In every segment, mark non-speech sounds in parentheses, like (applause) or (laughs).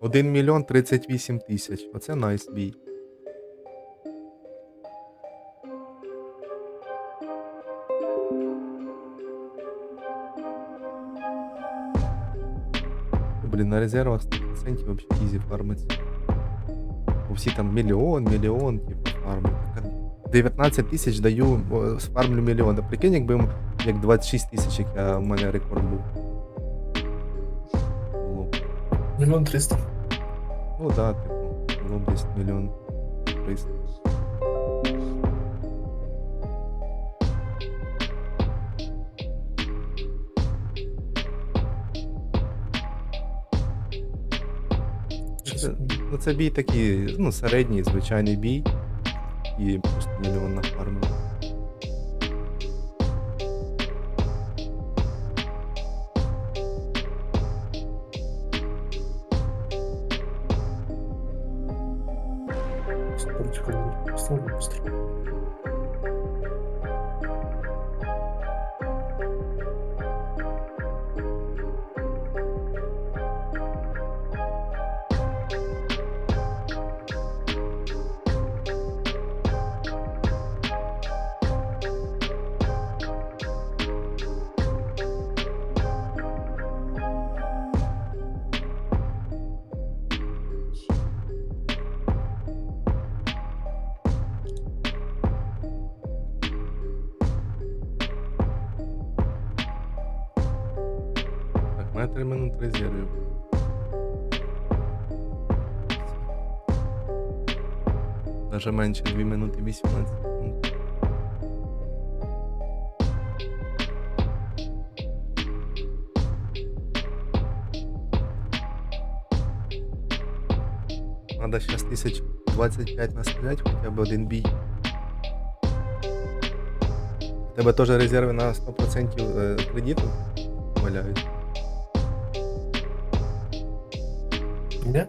1 мільйон 38 тисяч. Оце найс бій. Блін, на резервах 100% вообще ізі фармиться. Всі там мільйон, мільйон, типу, фармить. 19 тисяч даю, о, сфармлю мільйон. Прикинь, якби як 26 тисяч, як я, мене рекорд був. Мільйон триста. Ну да, б десь мільйон 300. Це, ну це бій такий, ну, середній, звичайний бій. І просто мільйон на фарму. Даже менше 2 минути 18 секунд. Надо сейчас тысяч 25 настрілять, хоча б один бій. У тебе теж резерви на 100% е, кредиту валяють. Ні?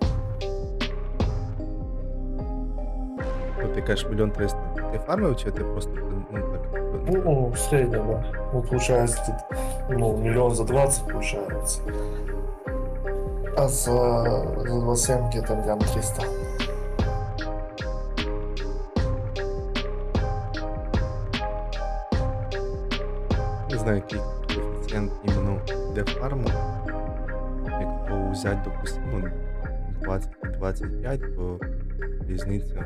Ти кажеш мільйон триста. Ти фармив чи ти просто ну, так? Ну, в среднем, да. Ну, получается, тут, ну, миллион за 20 получается. А за, за 27 где-то миллион 300. Не знаю, який коефіцієнт іменно де фарму. Якщо взяти, допустимо, 20 і 25, то різниця.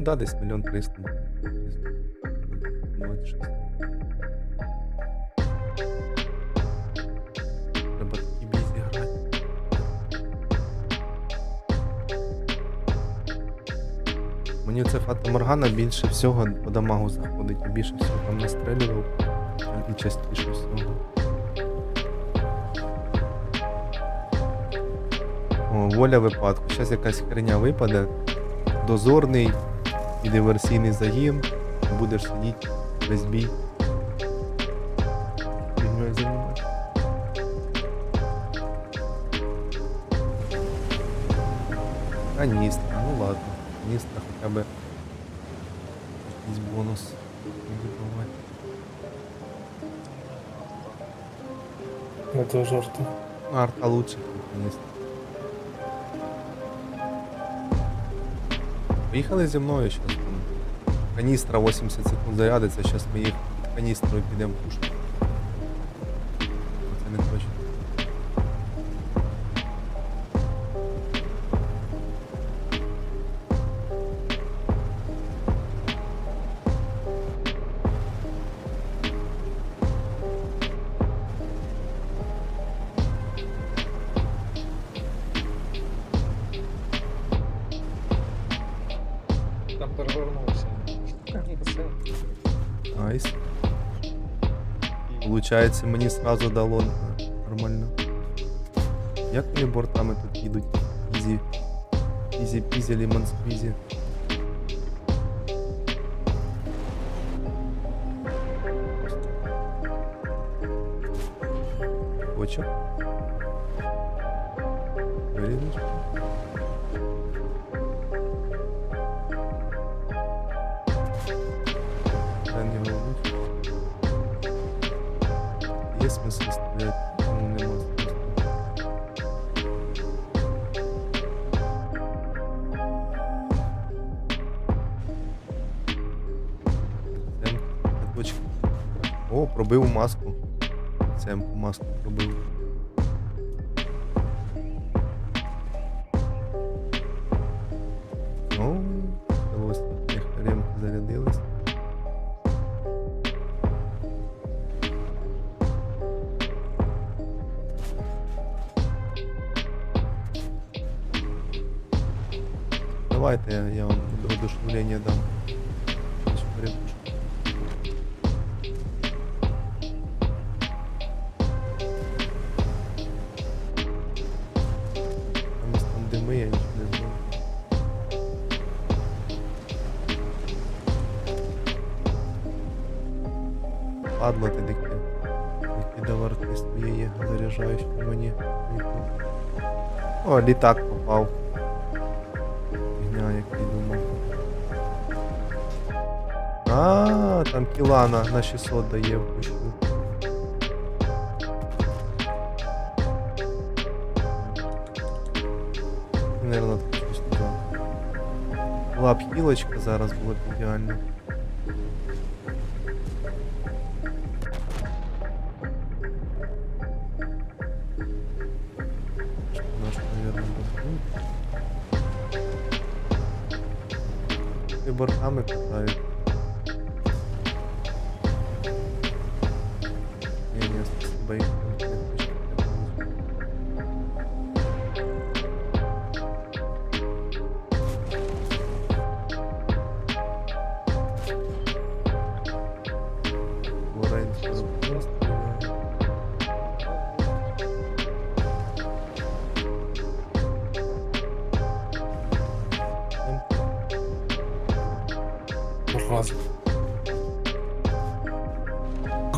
Да, десь мільйон триста. 26. Треба такі бій. Мені це Фата Моргана більше всього по дамагу заходить, більше всього там настрелював. І частіше всього. О, воля випадку. Зараз якась херня випаде. Дозорний і диверсійний загін. Будеш сидіти весь бій. Займатися. Каністра, ну ладно. Каністра хоча б якийсь бонус. не. Это жарты. Ну, арта лучше, чем Поїхали зі мною зараз. Каністра 80 секунд зарядиться, зараз ми їх каністрою підемо пушити. Получається, мені сразу дало нормально. Як мені бортами тут їдуть? Ізі. Ізі пізі, лімон сквізі. Хочу. Маску. Цемку маску пробив. Ну, ось їх ремки зарядились. Давайте я, вам одушевлення дам. О, літак попав. Фігня, як ти думав. А, там кілана на 600 дає в кущу. Наверно, так щось туди. Була б хілочка зараз було б ідеально. І бортами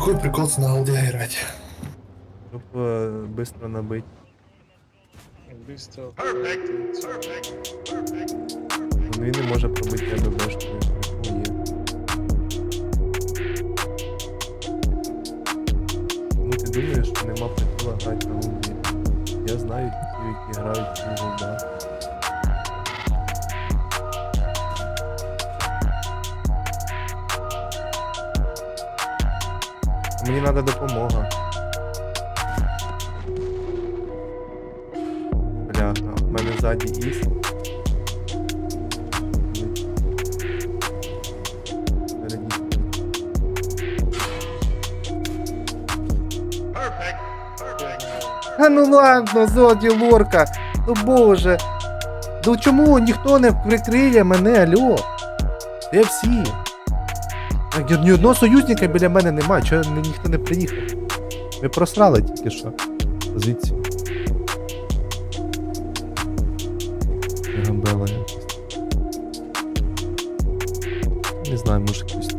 Какой прикол на голде играть? Щоб е, быстро набити. Быстро. Ну, Він не може пробити тебе. Прикол. Ну ти думаєш, що нема прикола грати на голді? Я знаю які грають на голдах. Мені треба допомога. Бляха, в мене ззаді іс. А ну ладно, зоді лорка. Ну боже. Ну чому ніхто не прикриє мене, алло? Де всі? Так, ні- одного союзника біля мене немає, чого ні- ніхто не приїхав. Ми просрали тільки що. Позицію. Гамбела якось. Не знаю, може якийсь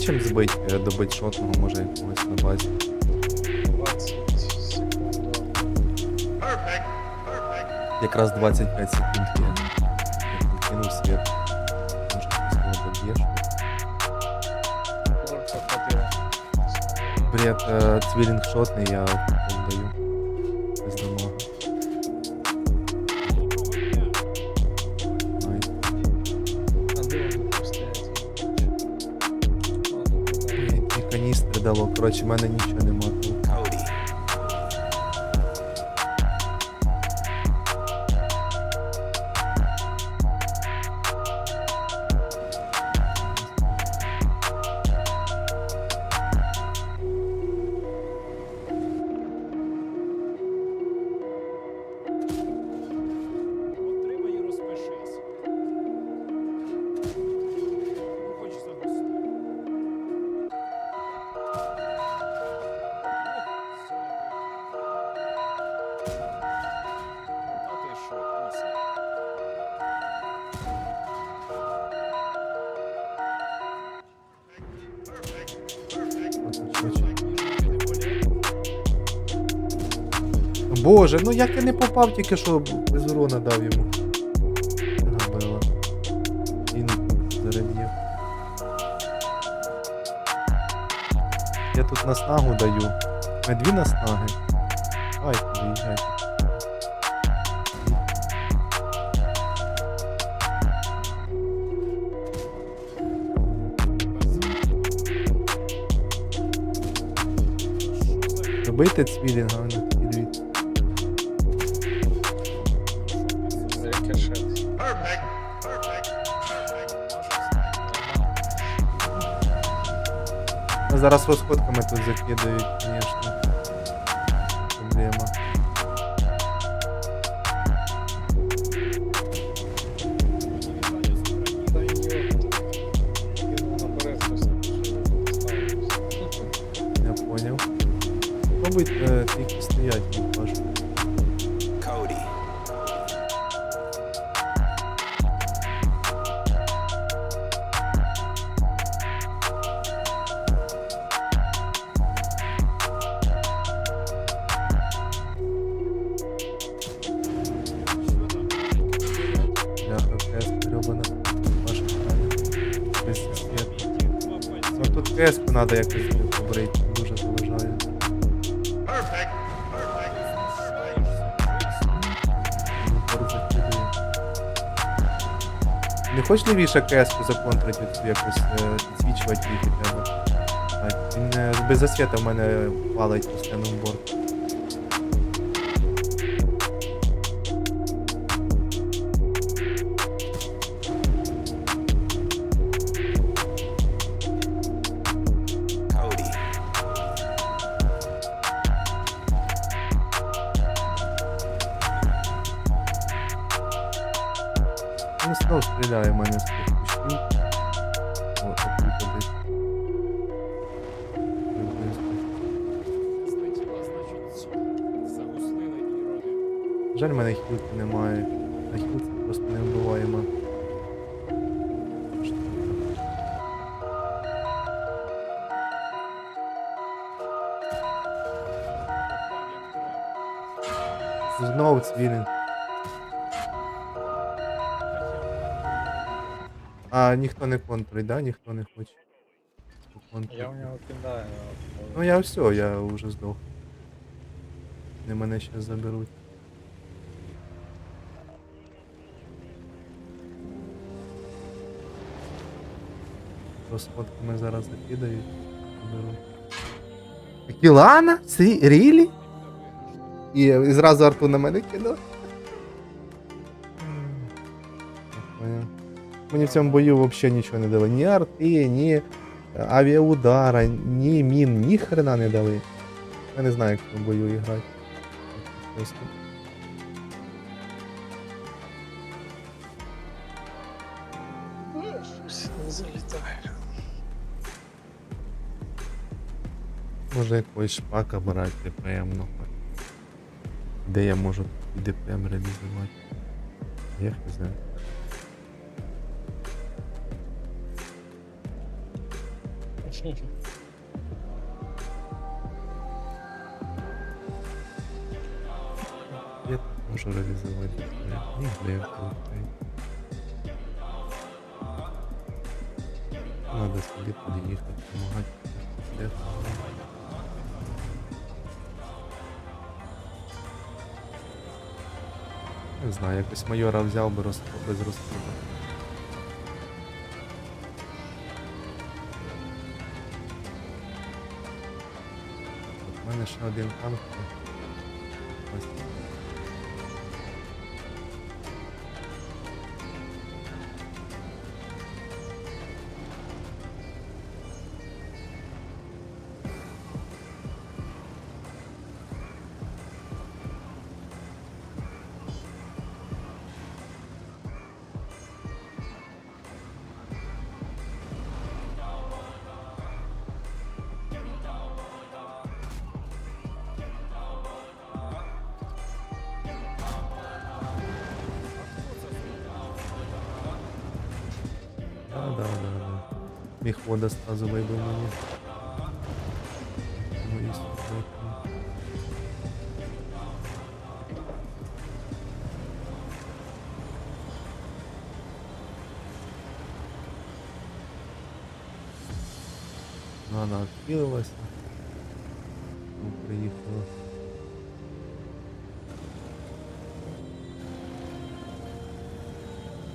чим збити, е, добити шотного, може якогось на базі. 20 секунд. Якраз 25 секунд є. Я кинув світ. Може хтось його доб'єш. Лорка ходила. Бред, е, цвілінг шотний я Коротше, в мене нічого нема. Боже, ну як я не попав, тільки що без урона дав йому. Набила. Він зареб'є. Я тут наснагу даю. Ми дві наснаги. Ай, виїжджай. Робити цвілінга. Зараз розходками тут закидають, звісно. Не хочеш лівіше КС-ку законтрити цю якось е, підсвічувати хоча б? Так, він е, без засвіта в мене валить постійно в борт. Знову цвілінг. А ніхто не контрить, да? Ніхто не хоче. Контрить. Я в нього кидаю. Ну я все, я вже здох. Не мене ще заберуть. Розходками зараз закидають. заберуть. Кілана? Сі? Рілі? І, і зразу арту на мене кинув. Мені в цьому бою взагалі нічого не дали. Ні арти, ні авіаудара, ні мін, ні хрена не дали. Я не знаю, як в цьому бою грати. Може якогось шпака брати ДПМ-ного. Де я можу і ДПМ реалізувати? Я не знаю. Я можу реалізувати ДПМ. Ні, де я. Надо собі під'їхати, допомагати. Не знаю, якось майора взяв би роз... без розходу. У мене ще один танк. Ось. Міг водостазу вибив мені. Мої супер. Ну, Вона відхилилася. Ну, приїхало.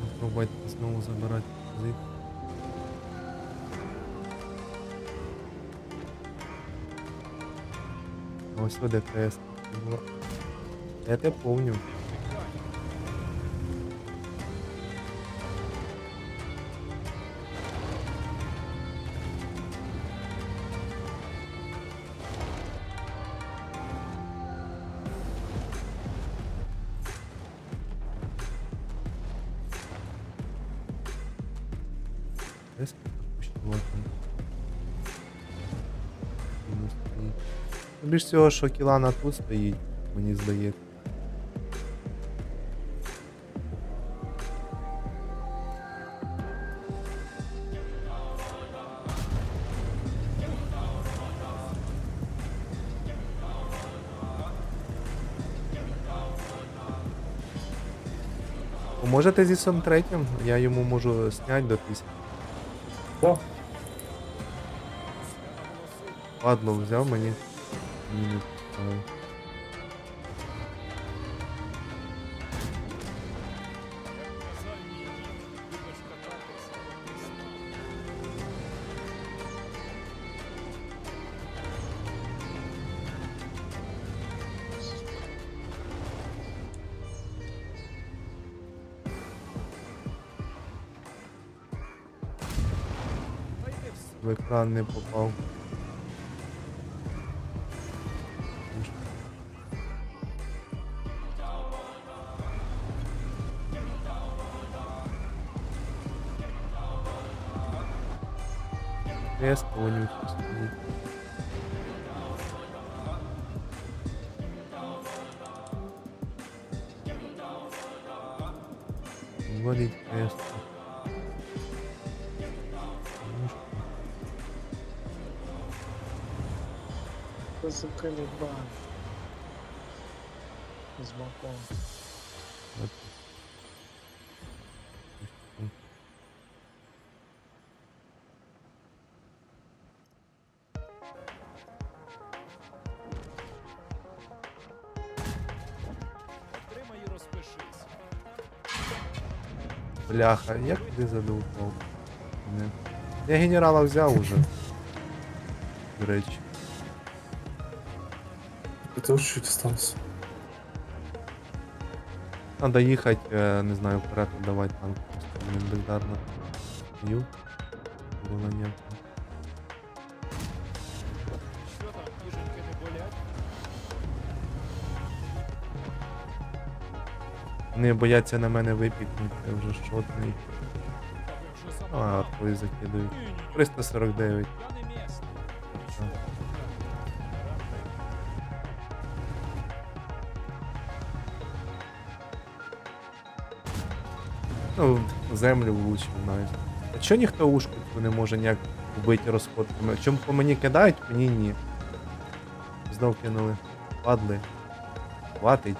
Ну, Пробувати знову забирати Ось сюди КС. Я помню. Всього, що Кілана тут стоїть, мені здається. Поможете зі сом третім? Я йому можу зняти до. Да. Падло взяв мені. Мені не поставив. Як казав мій дід, любиш кататися, не знаю. Та йди в с- В екран не попав. КС кого-нибудь посадить. Валить КС. Позаколебан. С боком. Бляха, як ти задовбав? Я генерала взяв уже. До речі. И тоже чуть осталось. Надо їхати, е, не знаю, вперед давати танк. Просто блін, бездарно. Ю. Було на Що Вони бояться на мене випікнути, вже ви вже А, твої закидують. 349. Я не місний. Так. Ну, землю влучив навіть. А чого ніхто ушку не може ніяк вбити розходками? Чому по мені кидають, мені ні. Знов кинули. Падли. Хватить.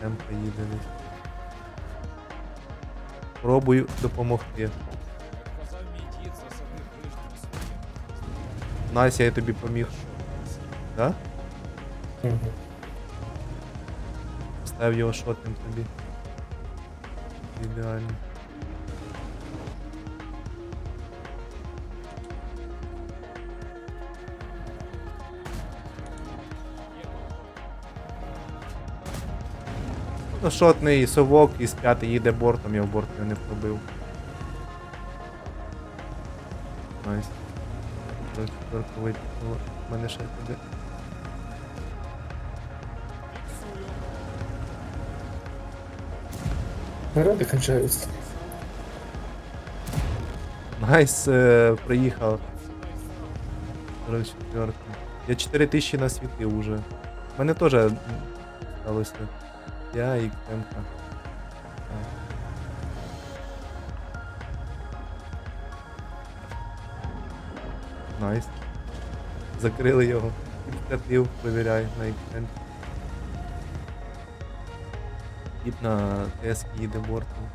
Темпа їде. Пробую допомогти. Настя, я тобі поміг. Да? Угу. Став його шотним тобі. Ідеально. Шотний совок із п'ятий їде бортом, я в борт його не пробив. Найс. Витягнуло. У мене ще туди. Фіксую. Снаряды. Найс, е, приїхав. 44. Я 4000 насвітив уже. У мене теж сталося. Я і Кемка. Найс. Закрили його. Підкатив, перевіряй на іксен. Тіп на ТС їде бортом.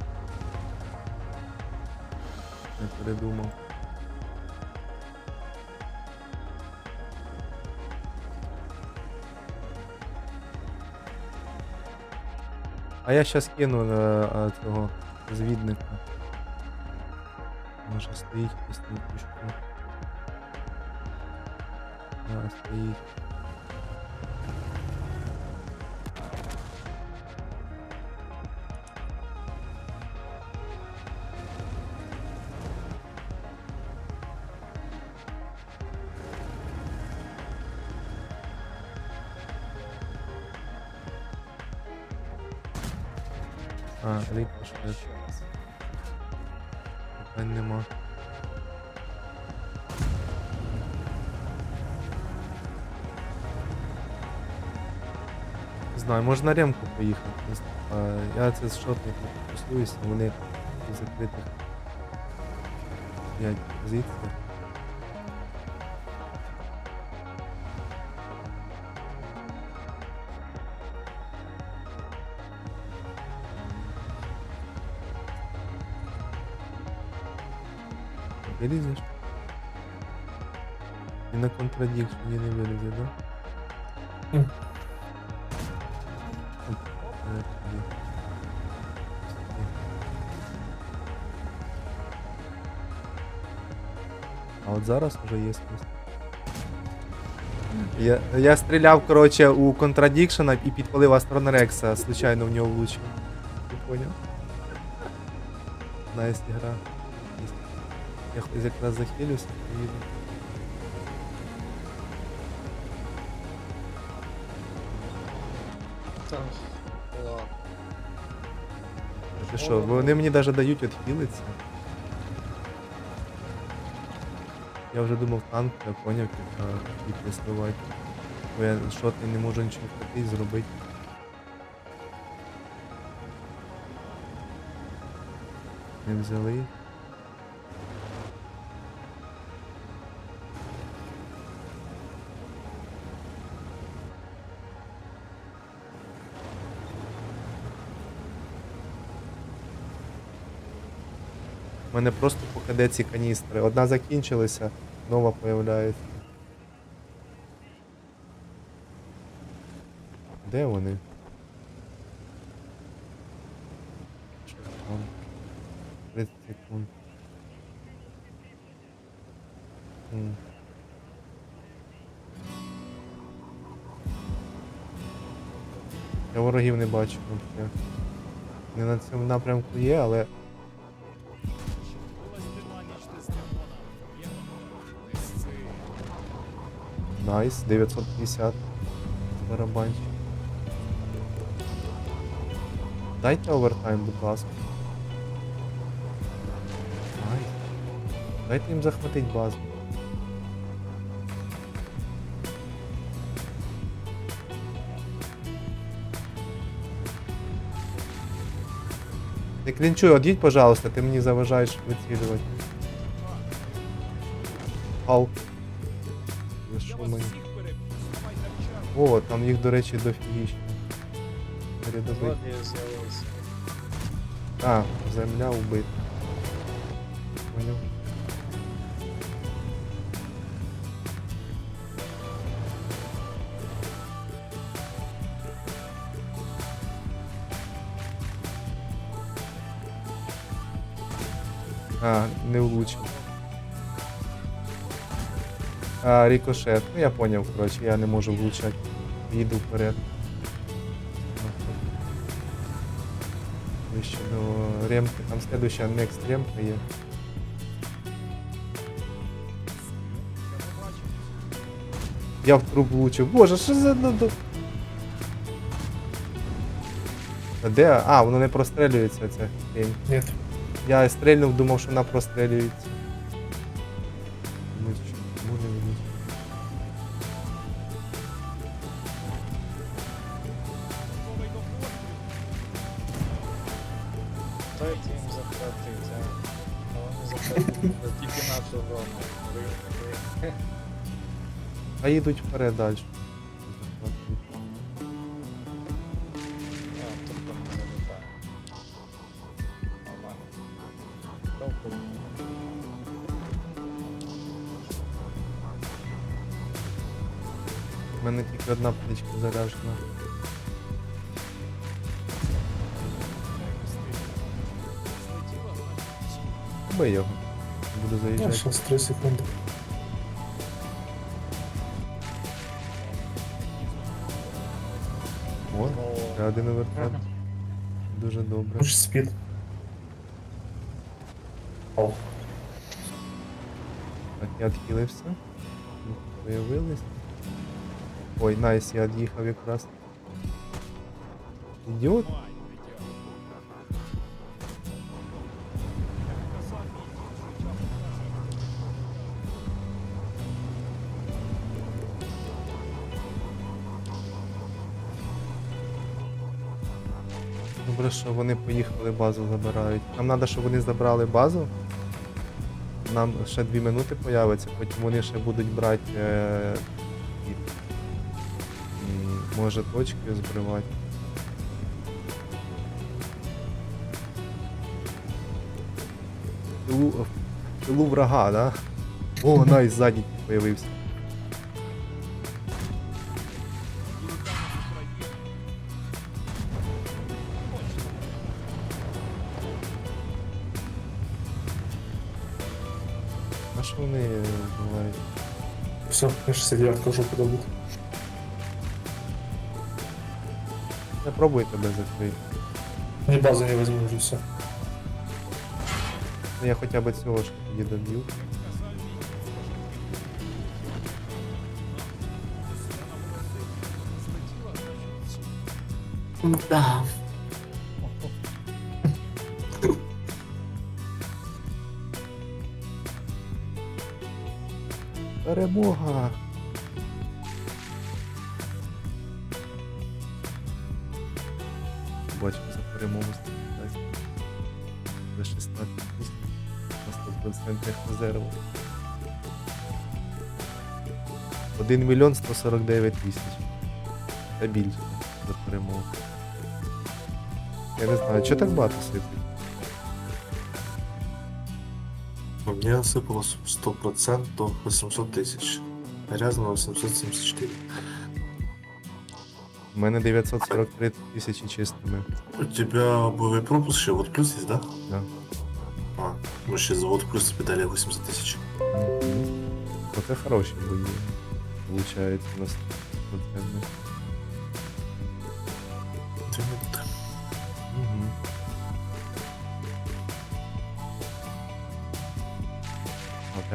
Не передумав. А я щас кину на а, цього звідника. Може стоїть стоїть пішку. Да, стоїть. знаю, можна на ремку поїхати. не знаю. А, Я це з шотником користуюся, вони в закритих 5 позицій. Вилізеш? І на контрадикшені не вилізе, да? От зараз вже є смисл. Я, я стріляв, коротше, у контрадікшена і підпалив Астронерекса, случайно в нього влучив. Ти поняв? Найс гра. Я якраз захилюся, поїду. Там. Ладно. Ти що, вони мені навіть дають відхилитися. Я вже думав танк, я поняв, типа, і присливати. Бо я шотний не можу нічого такий зробити. Не взяли. Мене просто по ці каністри. Одна закінчилася, нова появляється. Де вони? Що там? 30 секунд. Я ворогів не бачу. Не на цьому напрямку є, але Найс, 950 барабанчик. Дайте овертайм, будь ласка. Дайте їм захватить базу. Не клінчуй, одіть, пожалуйста, ти мені заважаєш вицілювати. Ау. О, там їх, до речі. Злодії з'явилися. А, земля убита. Понял. А, не влучив. А, рикошет. Ну я поняв, коротше, я не можу влучати. Їду вперед. Вище до ремки. Там следующая next ремка є. Я. В труп влучив. Боже, що за. А Де? А, воно не прострелюється ця хрень. Нет. Я стрельнув, думав, що вона прострелюється. Дайте їм захватити, а вони захватили (laughs) тільки нашу зону. Ви- А їдуть вперед далі. У мене тільки одна птичка заряджена. Бий його. Буду Ну, заїжджати. сейчас 3 секунды. О, Ну, ще один овертап. Дуже добре. Лучше спид. О, Так, я відхилився. Появились. Ой, найс, я від'їхав якраз. Ідіот. Що вони поїхали, базу забирають. Нам треба, щоб вони забрали базу. Нам ще дві минути появиться, потім вони ще будуть брати. Е, і, м, може точки збривати. В тилу, врага, да? О, найс, ззаді появився. А що вони бувають? все, я 69 тоже подадут. Не пробуй тебе закрити. Мне базу не возьму уже все. Ну я хоча б цього ж тоді значить, Да. Перемога! Бачимо за перемогу статистику. За 16 місць на 100% резерву. 1 мільйон 149 тисяч. Та більше за перемогу. Я не знаю, що так багато сипить? У меня осыпалось 100% 800 тысяч. Грязного 874. У мене 943 тисячі чистими. У тебя боевой пропуск еще вот плюс есть, да? Да. А, ну сейчас вот плюс тебе дали 80 тысяч. Мгм. Оце хороші бої. Получається у нас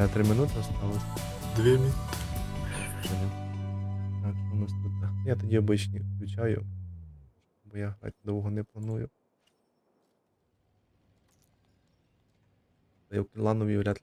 А три минути осталось? Дві минуты. Так, що у нас тут? Я тоді обичні включаю, бо я грати довго не планую. Та й у кланові вряд ли